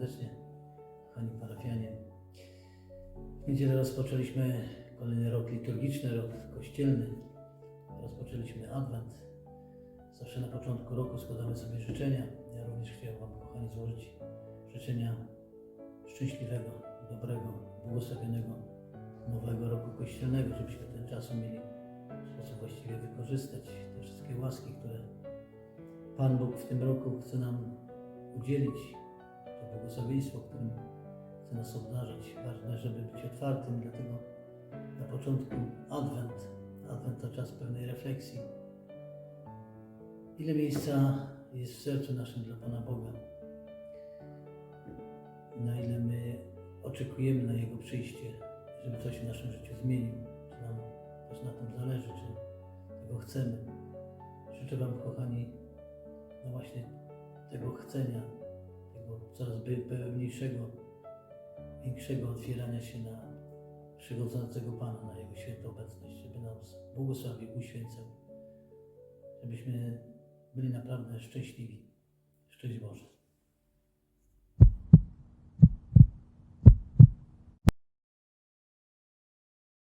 serdecznie, kochani parafianie. W niedzielę rozpoczęliśmy kolejny rok liturgiczny, rok kościelny. Rozpoczęliśmy Adwent. Zawsze na początku roku składamy sobie życzenia. Ja również chciałem Wam, kochani, złożyć życzenia szczęśliwego, dobrego, błogosławionego nowego roku kościelnego, żebyśmy ten czas umieli w sposób właściwie wykorzystać te wszystkie łaski, które Pan Bóg w tym roku chce nam udzielić, to błogosławieństwo, którym chce nas obdarzać. Ważne, żeby być otwartym, dlatego na początku Adwent. Adwent to czas pewnej refleksji. Ile miejsca jest w sercu naszym dla Pana Boga? Na ile my oczekujemy na Jego przyjście, żeby coś w naszym życiu zmienił, czy nam też na tym zależy, czy tego chcemy. Życzę Wam, kochani, no właśnie tego chcenia, tego coraz pełniejszego, większego otwierania się na przychodzącego Pana, na Jego świętą obecność, żeby nas błogosławił, uświęcał, żebyśmy byli naprawdę szczęśliwi.